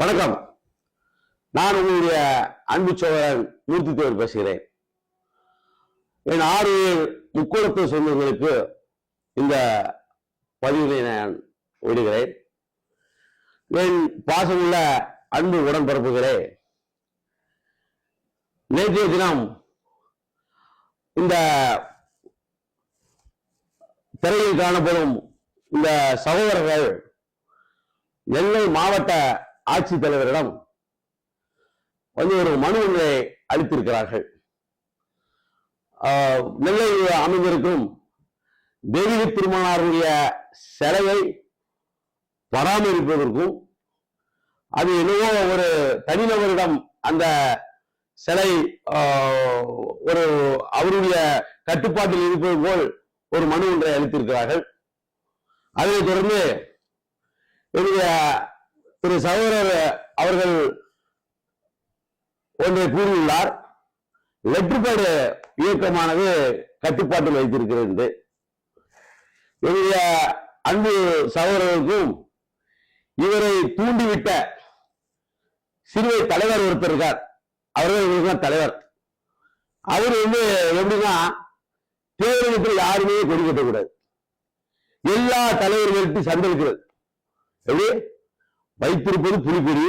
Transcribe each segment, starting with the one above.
வணக்கம். நான் உங்களுடைய அன்பு சோழன் மூர்த்தி தேவர் பேசுகிறேன். என் ஆறு முக்கோணத்து சொந்தங்களுக்கு இந்த பதிவினை நான் விடுகிறேன். என் பாசமுள்ள அன்பு உடன்பரப்புகளே நேற்றைய தினம் இந்த திரையில் காணப்படும் இந்த சகோதரர்கள் நெல்லை மாவட்ட ஆட்சித்தலைவரிடம் வந்து ஒரு மனு ஒன்றை அளித்திருக்கிறார்கள். ஆஹ், அமைந்திருக்கும் தெய்வீக திருமணாருடைய சிலையை பராமரிப்பதற்கும் அது என்னவோ ஒரு தனிநபரிடம் அந்த சிலை ஆஹ், ஒரு அவருடைய கட்டுப்பாட்டில் இருப்பது போல் ஒரு மனு ஒன்றை அளித்திருக்கிறார்கள். அதைத் தொடர்ந்து என்னுடைய திரு சகோதரர் அவர்கள் ஒன்றை கூறியுள்ளார். லெட்டர்பேடு இயக்கமானது கட்டுப்பாட்டில் வைத்திருக்கிறது. என்று. என்னுடைய அன்பு சகோதரருக்கும் இவரை தூண்டிவிட்ட சிறுவை தலைவர் ஒருத்தர் இருக்கார். அவர்கள் இவருக்கு தான் தலைவர். அவர் வந்து எப்படின்னா தேர்தலுக்கு யாருமே கொடி கட்டக்கூடாது. எல்லா தலைவர்களுக்கும் சண்டை இருக்கிறது எப்படி? வைத்திருப்பது புலிக்கொடி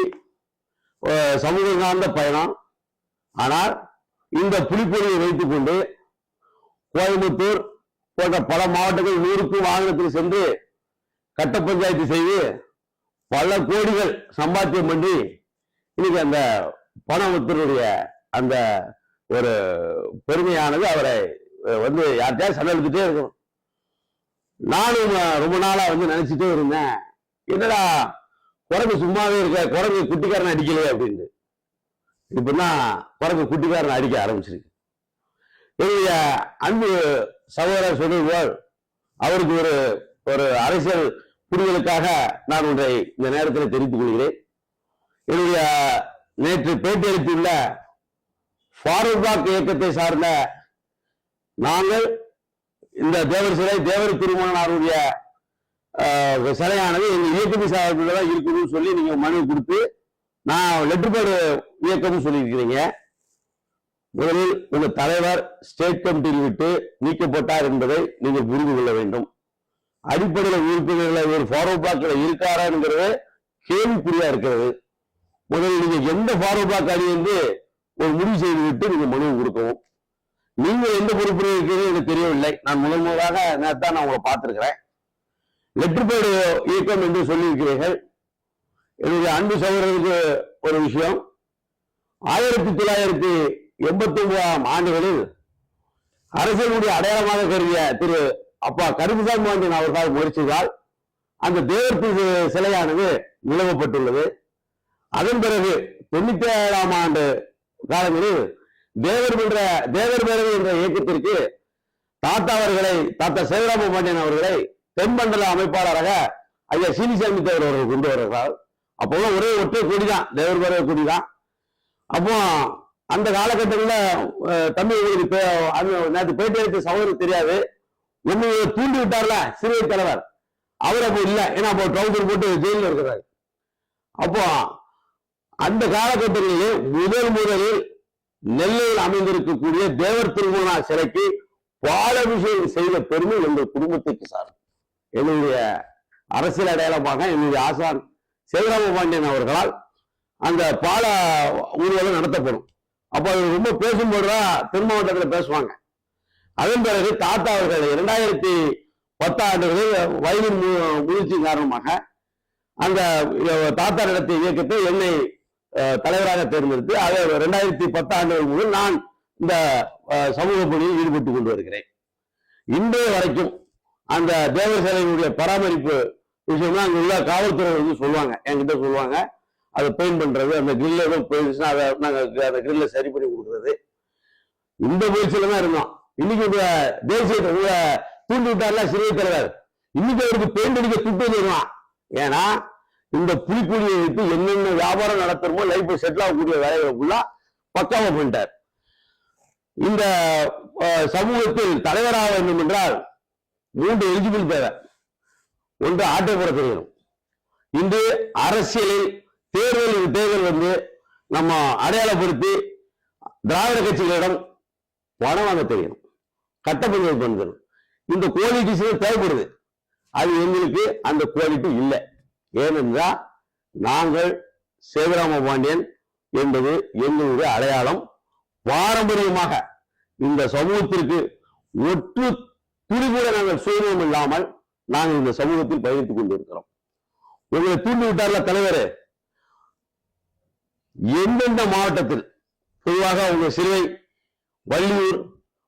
சமூக சார்ந்த பயணம். ஆனால் இந்த புலிப்பொடியை வைத்துக் கொண்டு கோயம்புத்தூர் போன்ற பல மாவட்டங்கள் நூறுக்கும் வாகனத்தில் சென்று கட்ட பஞ்சாயத்து செய்து பல கோடிகள் சம்பாத்தியம் பண்ணி இன்னைக்கு அந்த பணமுத்தருடைய அந்த ஒரு பெருமையானது அவரை வந்து யார்கிட்டயாவது சண்டை எடுத்துட்டே இருக்கணும். நானும் ரொம்ப நாளா வந்து நினைச்சிட்டே இருந்தேன். என்னடா குரங்கு சும்மாவே இருக்க குரங்கு குட்டிக்காரன் அடிக்கலையே அப்படின்னு இப்பதான் குரங்கு குட்டிக்காரன் அடிக்க ஆரம்பிச்சிருக்கு. என்னுடைய அன்பு சகோதரர் சொன்னது அவருக்கு ஒரு ஒரு அரசியல் புரிதலுக்காக நான் ஒன்றை இந்த நேரத்தில் தெரிவித்துக் கொள்கிறேன். என்னுடைய நேற்று பேட்டியளித்துள்ள ஃபாரூக் இயக்கத்தை சார்ந்த நாங்கள் இந்த தேவர் சிலை தேவர் திருமணனாருடைய ஆஹ் சிலையானது எங்க இயக்கத்தை சார்பில் தான் இருக்குதுன்னு சொல்லி நீங்க மனு கொடுத்து நான் லெட்டர் பேடு இயக்கம்னு சொல்லியிருக்கிறீங்க. முதலில் உங்க தலைவர் ஸ்டேட் கமிட்டியில் விட்டு நீக்கப்பட்டார் என்பதை நீங்கள் புரிந்து கொள்ள வேண்டும். அடிப்படையில் உறுப்பினர்களை ஒரு ஃபார்வர்ட் பிளாக்ல இருக்காராங்கிறது கேள்விக்குறியா இருக்கிறது. முதலில் நீங்க எந்த ஃபார்வர்ட் பிளாக் அணி வந்து ஒரு முடிவு செய்து விட்டு நீங்க மனு கொடுக்கவும். நீங்க எந்த பொறுப்பில் இருக்கிறது எனக்கு தெரியவில்லை. நான் முதல் முதலாக நேரத்தான் நான் உங்களை பார்த்திருக்கிறேன். லெட்டர்பேடு இயக்கம் என்று சொல்லியிருக்கிறீர்கள். என்னுடைய அன்பு சகோதரருக்கு ஒரு விஷயம். ஆயிரத்தி தொள்ளாயிரத்தி எண்பத்தி ஒன்பதாம் ஆண்டுகளில் அரசியலுடைய அடையாளமாக கருதிய திரு அப்பா கருப்புசாமி பாண்டியன் அவர்களால் முயற்சித்தால் அந்த தேவர் திரு சிலையானது நிலவப்பட்டுள்ளது அதன் பிறகு தொண்ணூத்தி ஏழாம் ஆண்டு காலங்களில் தேவர் என்ற தேவர் பேரவை என்ற இயக்கத்திற்கு தாத்தா அவர்களை தாத்தா சேவராம பாண்டியன் அவர்களை தென்மண்டல அமைப்பாளராக ஐயா சீனிசாமி தேவர் அவர்கள் கொண்டு வருகிறார். அப்போ ஒரே ஒற்றை கொடி தான் தேவர் பேரவை கொடி தான் அப்போ அந்த காலகட்டத்தில் தமிழ் நேற்று பேட்டி எடுத்த தெரியாது. ஒண்ணு தூண்டி விட்டார்ல சிறிய தலைவர். அவர் அப்போ இல்லை. ஏன்னா அப்போ ட்ரௌசர் போட்டு ஜெயிலில் இருக்கிறார். அப்போ அந்த காலகட்டங்களிலே முதல் முதலில் நெல்லையில் அமைந்திருக்கக்கூடிய தேவர் திருமணா சிலைக்கு பாலாபிஷேகம் செய்த பெருமை எங்கள் குடும்பத்துக்கு சார் என்னுடைய அரசியல் அடையாளமாக என்னுடைய ஆசான் சேகராம பாண்டியன் அவர்களால் அந்த பால ஊர்வலம் நடத்தப்படும். அப்போ அது ரொம்ப பேசும்போதுதான் தென் மாவட்டத்தில் பேசுவாங்க. அதன் பிறகு தாத்தா அவர்கள் இரண்டாயிரத்தி பத்தாம் ஆண்டுகளில் வயதின் முயற்சி காரணமாக அந்த தாத்தா நடத்திய இயக்கத்தை என்னை தலைவராக தேர்ந்தெடுத்து அதை ரெண்டாயிரத்தி பத்தாம் ஆண்டுகள் முதல் நான் இந்த சமூக பணியில் ஈடுபட்டு கொண்டு வருகிறேன். இன்றைய வரைக்கும் அந்த தேவர் சிலையினுடைய பராமரிப்பு விஷயம்லாம் அங்கே உள்ள காவல்துறை வந்து சொல்லுவாங்க என்கிட்ட சொல்லுவாங்க. அதை பெயிண்ட் பண்றது அந்த கிரில்ல எதுவும் போயிருச்சுன்னா அதை நாங்கள் அந்த கிரில்ல சரி பண்ணி கொடுக்குறது. இந்த முயற்சியில தான் இருந்தோம். இன்னைக்கு உங்க தேசிய தூண்டி விட்டார்ல சிறிய தலைவர். இன்னைக்கு அவருக்கு பெயிண்ட் அடிக்க துட்டு வந்துருவான் ஏன்னா இந்த புலிக்குடியை வைத்து என்னென்ன வியாபாரம் நடத்துறமோ லைஃப் செட்டில் ஆகக்கூடிய வேலைகளை ஃபுல்லா பக்காவா பண்ணிட்டார். இந்த சமூகத்தில் தலைவராக வேண்டும் என்றால் மூன்று எலிஜிபிள் தேவை. ஒன்று ஆட்டை போட தெரியணும். இன்று அரசியலில் தேர்தல் தேர்தல் வந்து நம்ம அடையாளப்படுத்தி திராவிட கட்சிகளிடம் பணம் வாங்க தெரியணும். கட்டப்பஞ்சாயத்து பண்ணணும் இந்த குவாலிட்டிஸ் தேவைப்படுது. அது எங்களுக்கு அந்த குவாலிட்டி இல்லை. ஏனென்றால் நாங்கள் சேவராம பாண்டியன் என்பது எங்களுடைய அடையாளம். பாரம்பரியமாக இந்த சமூகத்திற்கு ஒற்று துளி நாங்கள் சுயநலம் இல்லாமல் நாங்கள் இந்த சமூகத்தில் பயணித்துக் கொண்டிருக்கிறோம். உங்களை தூண்டி விட்டார்ல தலைவர் எந்தெந்த மாவட்டத்தில் பொதுவாக உங்க சிறுவை வள்ளியூர்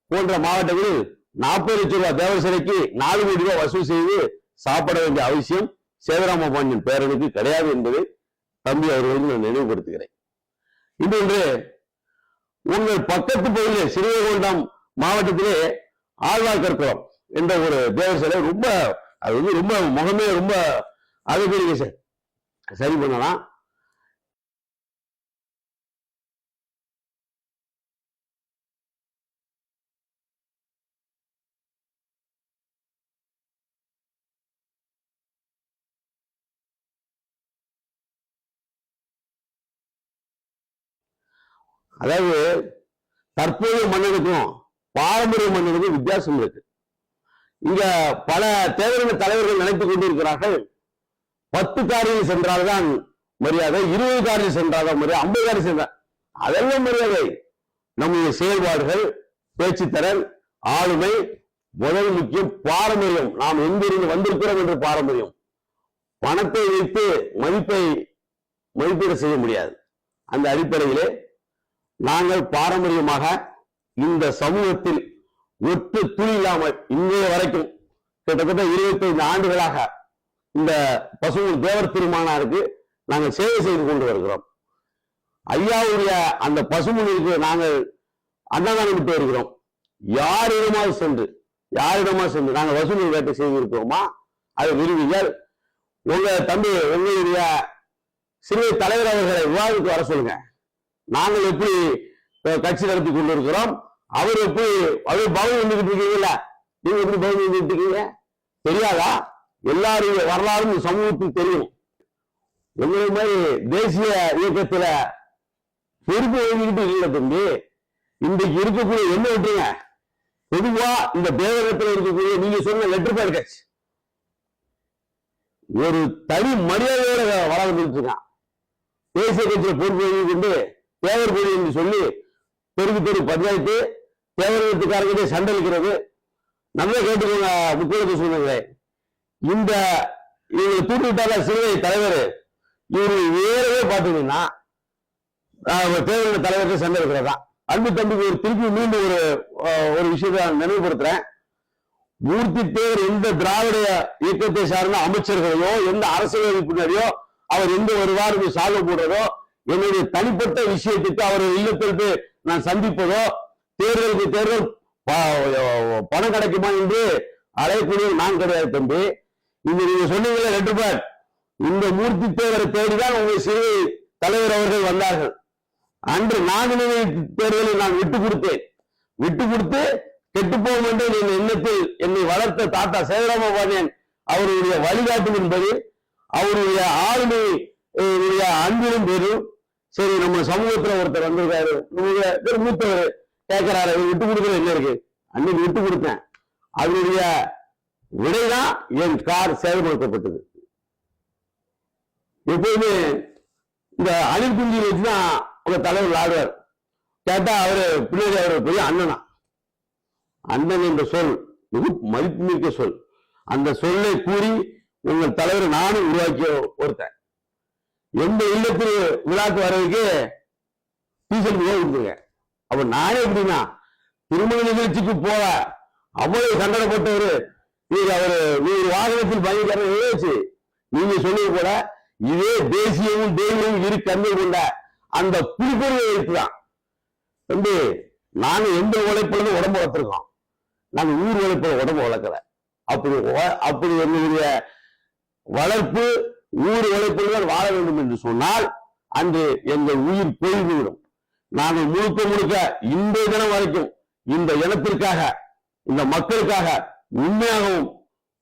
போன்ற மாவட்டங்களில் நாற்பது லட்சம் ரூபாய் தேவ சிலைக்கு நாலு கோடி ரூபாய் வசூல் செய்து சாப்பிட வேண்டிய அவசியம் சேதராம பாண்டியன் பேரனுக்கு கிடையாது என்பதை தம்பி அவர்களுக்கு நான் நினைவுபடுத்துகிறேன். இன்னொன்று உங்கள் பக்கத்து பகுதியில் சிறுவைகுண்டம் மாவட்டத்திலே ஆழ்வார்கற்குளம் என்ற ஒரு தேவர் சிலை ரொம்ப அது வந்து ரொம்ப முகமே ரொம்ப அழகு சார் சரி பண்ணலாம். அதாவது தற்போதைய மன்னனுக்கும் பாரம்பரிய மன்னனுக்கும் வித்தியாசம் இருக்கு. இங்க பல தேர்தல் தலைவர்கள் நினைத்துக் கொண்டிருக்கிறார்கள். பத்து காரில் சென்றால்தான் மரியாதை இருபது காரில் சென்றால்தான் மரியாதை ஐம்பது காரில் சென்றார் அதெல்லாம் மரியாதை. நம்முடைய செயல்பாடுகள் பேச்சுத்திறன் ஆளுமை முதல் முக்கியம் பாரம்பரியம். நாம் எங்கிருந்து வந்திருக்கிறோம் என்று பாரம்பரியம். பணத்தை வைத்து மதிப்பை மதிப்பீடு செய்ய முடியாது. அந்த அடிப்படையிலே நாங்கள் பாரம்பரியமாக இந்த சமூகத்தில் ஒட்டு துணி இல்லாமல் இன்றைய வரைக்கும் கிட்டத்தட்ட இருபத்தைந்து ஆண்டுகளாக இந்த பசுமன் தேவர் திருமானாருக்கு நாங்கள் சேவை செய்து கொண்டு வருகிறோம். ஐயாவுடைய அந்த பசுமொழிக்கு நாங்கள் அன்னதானம் விட்டு வருகிறோம். யாரிடமாக சென்று யாரிடமா சென்று நாங்கள் வசூல் வேட்டை செய்திருக்கிறோமா? அதை விரும்பிகள் உங்க தம்பி உங்களுடைய சிறுவை தலைவர் அவர்களை விவாதத்துக்கு வர சொல்லுங்க. நாங்கள் எப்படி கட்சி நடத்தி கொண்டிருக்கிறோம்? அவர் எப்படி அவர் பவுன் வந்துகிட்டு இருக்கீங்கல்ல? நீங்க எப்படி பவுன் வந்துகிட்டு இருக்கீங்க? தெரியாதா? எல்லாருடைய வரலாறும் சமூகத்துக்கு தெரியும். எங்களை மாதிரி தேசிய இயக்கத்துல பொறுப்பு எழுதிக்கிட்டு இல்லை தம்பி. இன்றைக்கு இருக்கக்கூடிய என்ன விட்டுருங்க பொதுவா இந்த தேவகத்தில் இருக்கக்கூடிய நீங்க சொன்ன லெட்டர் பேர் கட்சி ஒரு தனி மரியாதையோட வளர்ந்துட்டு இருக்கான் தேசிய கட்சியில பொறுப்பு எழுதி கொண்டு தேவர் கொடி என்று சொல்லி தெருக்கு தெரு பஞ்சாயத்து தேவரத்துக்காரங்கிட்ட சண்டை இருக்கிறது நம்மளே கேட்டுக்கோங்க முக்கியத்துவம் சொல்லுங்களே. இந்த இவங்க தூண்டி சிறுவை தலைவர். இவரு வேறவே பார்த்தீங்கன்னா தேவையான தலைவருக்கு சண்டை இருக்கிறதா அன்பு தம்பிக்கு ஒரு திருப்பி மீண்டும் ஒரு ஒரு விஷயத்தை நான் நினைவுபடுத்துறேன். மூர்த்தி தேவர் எந்த திராவிட இயக்கத்தை சார்ந்த அமைச்சர்களையோ எந்த அரசியல் உறுப்பினரையோ அவர் எந்த வருவார் சால்வ போடுறதோ என்னுடைய தனிப்பட்ட விஷயத்துக்கு அவர் இல்லத்திற்கு நான் சந்திப்பதோ தேர்தலுக்கு தேர்தல் பணம் கிடைக்குமா என்று அலையக்கூடிய நான் கிடையாது தம்பி. இந்த நீங்க சொன்னீங்களே ரெண்டு பேர் இந்த மூர்த்தி தேவரை தேடிதான் உங்கள் சிறு தலைவர் அவர்கள் வந்தார்கள். அன்று நாமினி தேர்தலை நான் விட்டு கொடுத்தேன். விட்டு கொடுத்து கெட்டு போகும் என்று என் எண்ணத்தில் என்னை வளர்த்த தாத்தா சேகராம பாண்டியன் அவருடைய வழிகாட்டும் என்பது அவருடைய ஆளுமை அன்பிலும் பெரும் சரி நம்ம சமூகத்துல ஒருத்தர் வந்திருக்காரு. மூத்தவர். கேட்கிறாரு இவர் விட்டு கொடுக்கறது என்ன இருக்கு? அன்னைக்கு விட்டு கொடுத்தேன். அதனுடைய விடைதான் என் கார் செயல்படுத்தப்பட்டது. எப்போதுமே இந்த அணில் குஞ்சியில் வச்சுதான் உங்க தலைவர் ஆடுவார். கேட்டா அவரு பின்னாடி அவர் பெரிய அண்ணனா. அண்ணன் என்ற சொல் மிக மதிப்புமிக்க சொல். அந்த சொல்லை கூறி உங்கள் தலைவர் நானும் உருவாக்கிய ஒருத்தன். எந்த இல்லத்தில் விழாக்கு வர்றதுக்கு டீசல் போக கொடுத்துருங்க அப்ப நானே எப்படின்னா திருமண நிகழ்ச்சிக்கு போக அவ்வளவு சங்கடப்பட்டவரு. நீங்க அவரு நீங்க வாகனத்தில் பயங்கர நிகழ்ச்சி நீங்க சொன்னது போல இதே தேசியமும் தெய்வமும் இரு கண்ணை கொண்ட அந்த குறிப்பிடுவை வைத்துதான். தம்பி நாங்க எந்த உழைப்புல உடம்பு வளர்த்துருக்கோம். நாங்க ஊர் உழைப்புல உடம்பு வளர்க்கல. அப்படி அப்படி என்னுடைய வளர்ப்பு ஊர் உழைப்பில் தான் வாழ வேண்டும் என்று சொன்னால் அன்று எங்கள் உயிர் போய்விடும். நாங்கள் முழுக்க முழுக்க இந்த தினம் வரைக்கும் இந்த இனத்திற்காக இந்த மக்களுக்காக உண்மையாகவும்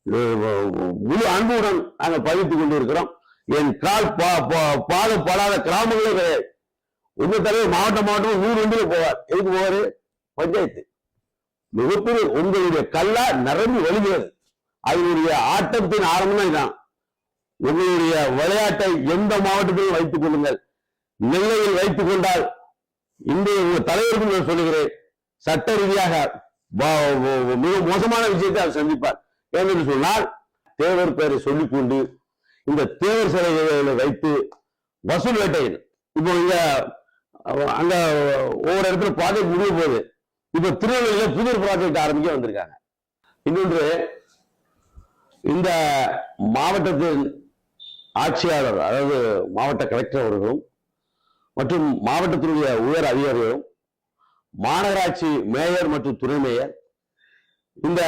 முழு அன்புடன் நாங்கள் பதித்துக் கொண்டிருக்கிறோம். என் கால் பா- பா- பாதம் படாத கிராமங்களே கிடையாது. உங்க தலைவர் மாவட்டம் மாவட்டம் நூறு வண்டியில போவார். எதுக்கு போவாரு? பஞ்சாயத்து. மிகப்பெரிய உங்களுடைய கல்லா நிரம்பி வழிகிறது. அதனுடைய ஆட்டத்தின் ஆரம்பம் இதுதான். உங்களுடைய விளையாட்டை எந்த மாவட்டத்திலும் வைத்துக் கொள்ளுங்கள். நெல்லையில் வைத்துக் கொண்டால் இன்றைய உங்கள் தலைவருக்கும் நான் சொல்லுகிறேன் சட்ட ரீதியாக மிக மோசமான விஷயத்தை அவர் சந்திப்பார். ஏனென்று சொன்னால் தேவர் பெயரை சொல்லிக்கொண்டு இந்த தேவர் சிலைகளை வைத்து வசூல் வேட்டையில் இப்போ இங்க அங்க ஒவ்வொரு இடத்துல ப்ராஜெக்ட் முடிய போகுது. இப்போ திருநெல்வேலியில புதிய ப்ராஜெக்ட் ஆரம்பிக்க வந்திருக்காங்க. இன்னொன்று இந்த மாவட்டத்தின் ஆட்சியாளர் அதாவது மாவட்ட கலெக்டர் அவர்களும் மற்றும் மாவட்டத்தினுடைய உயர் அதிகாரிகளும் மாநகராட்சி மேயர் மற்றும் துணை மேயர் இந்த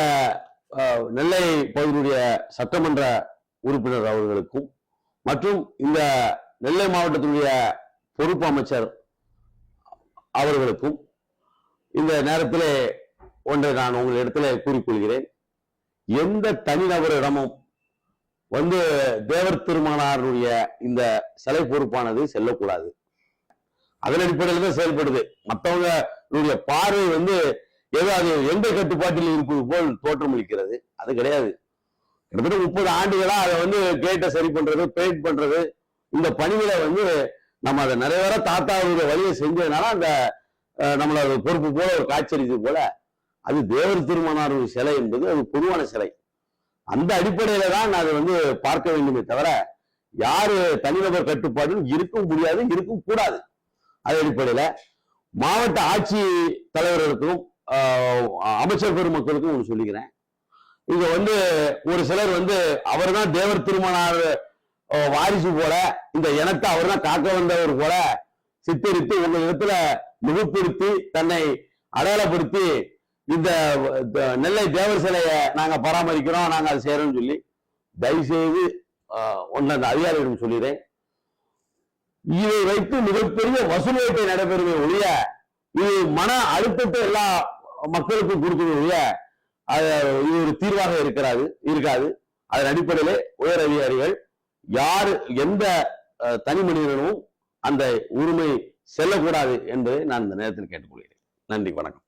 நெல்லை பகுதியினுடைய சட்டமன்ற உறுப்பினர் அவர்களுக்கும் மற்றும் இந்த நெல்லை மாவட்டத்தினுடைய பொறுப்பு அமைச்சர் அவர்களுக்கும் இந்த நேரத்திலே ஒன்றை நான் உங்களிடத்தில் கூறிக்கொள்கிறேன். எந்த தனிநபரிடமும் வந்து தேவர் திருமணாருடைய இந்த சிலை பொறுப்பானது செல்லக்கூடாது. அதன் அடிப்படையில் தான் செயல்படுது. மற்றவங்களுடைய பார்வை வந்து ஏதோ அது எந்த கட்டுப்பாட்டில் இருப்பது போல் தோற்றமளிக்கிறது. அது கிடையாது. கிட்டத்தட்ட முப்பது ஆண்டுகளா அதை வந்து கேட்டை சரி பண்றது பெயிண்ட் பண்றது இந்த பணிகளை வந்து நம்ம அதை நிறைவேற தாத்தாவுடைய வழியை செஞ்சதுனால அந்த நம்மள பொறுப்பு போல ஒரு காட்சியளித்தது போல அது தேவர் திருமணார் சிலை என்பது அது பொதுவான சிலை. அந்த அடிப்படையில தான் அதை வந்து பார்க்க வேண்டுமே தவிர யாரு தனிநபர் கட்டுப்பாடும் இருக்க முடியாது இருக்கும் கூடாது. அது அடிப்படையில் மாவட்ட ஆட்சி தலைவர்களுக்கும் அமைச்சர் பெருமக்களுக்கும் ஒன்று சொல்லிக்கிறேன். இங்க வந்து ஒரு சிலர் வந்து அவர் தான் தேவர் திருமணார் வாரிசு போல இந்த இனத்தை அவர் தான் காக்க வந்தவர் போல சித்தரித்து உங்க இடத்துல மிகுப்படுத்தி தன்னை அடையாளப்படுத்தி இந்த நெல்லை தேவர் சிலையை நாங்க பராமரிக்கிறோம் நாங்க அதை செய்யறோம்னு சொல்லி தயவு செய்து ஒன்னு அந்த அதிகாரிகளிடம் சொல்லிடுறேன். இதை வைத்து மிகப்பெரிய வசூல் நடைபெறுமே ஒழிய இது மன அழுத்தத்தை எல்லா மக்களுக்கும் கொடுக்குமே ஒழிய அது இது ஒரு தீர்வாக இருக்கிறாது இருக்காது. அதன் அடிப்படையிலே உயர் அதிகாரிகள் யார் எந்த தனி மனிதனும் அந்த உரிமை செல்லக்கூடாது என்பதை நான் இந்த நேரத்தில் கேட்டுக்கொள்கிறேன். நன்றி வணக்கம்.